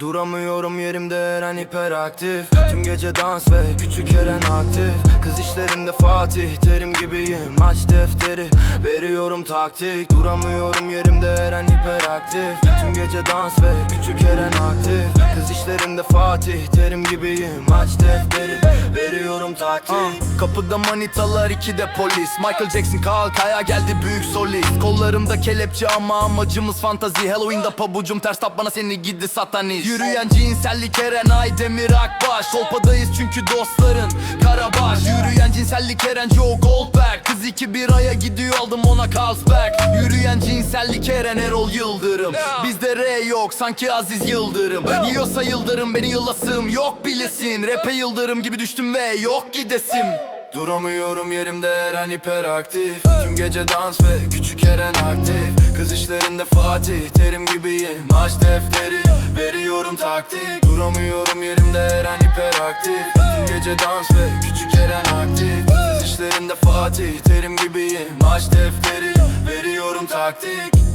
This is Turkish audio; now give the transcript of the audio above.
Duramıyorum yerimde Eren hiperaktif. Tüm gece dans ve küçük Eren aktif. Kız işlerinde Fatih Terim gibiyim. Aç defteri veriyorum taktik. Duramıyorum yerimde Eren hiperaktif. Tüm gece dans ve küçük Eren aktif. Kız işlerinde Fatih Terim gibiyim. Aç defteri veriyorum taktik Kapıda manitalar iki de polis. Michael Jackson kalk ayağa geldi büyük solist. Kollarımda kelepçe ama amacımız fantazi. Halloween'da pabucum ters tap bana seni gidi satanist. Yürüyen cinsellik Eren Aydemir Akbaş. Kolpadayız çünkü dostların Karabaş. Yürüyen cinsellik Eren Joe Goldberg. Kız iki bir aya gidiyor aldım ona Carlsberg Yürüyen cinsellik Eren Erol Yıldırım. Bizde R yok sanki Aziz Yıldırım. Yiyorsa Yıldırım beni yıllasım yok bilesin. Rap'e Yıldırım gibi düştüm ve yok gidesim. Duramıyorum yerimde Eren hiperaktif. Tüm gece dans ve küçük Eren aktif. Kız işlerinde Fatih Terim gibiyim. Aç defteri veriyorum taktik. Duramıyorum yerimde Eren hiperaktif. Tüm gece dans ve küçük Eren aktif. Kız işlerinde Fatih Terim gibiyim Aç defteri veriyorum taktik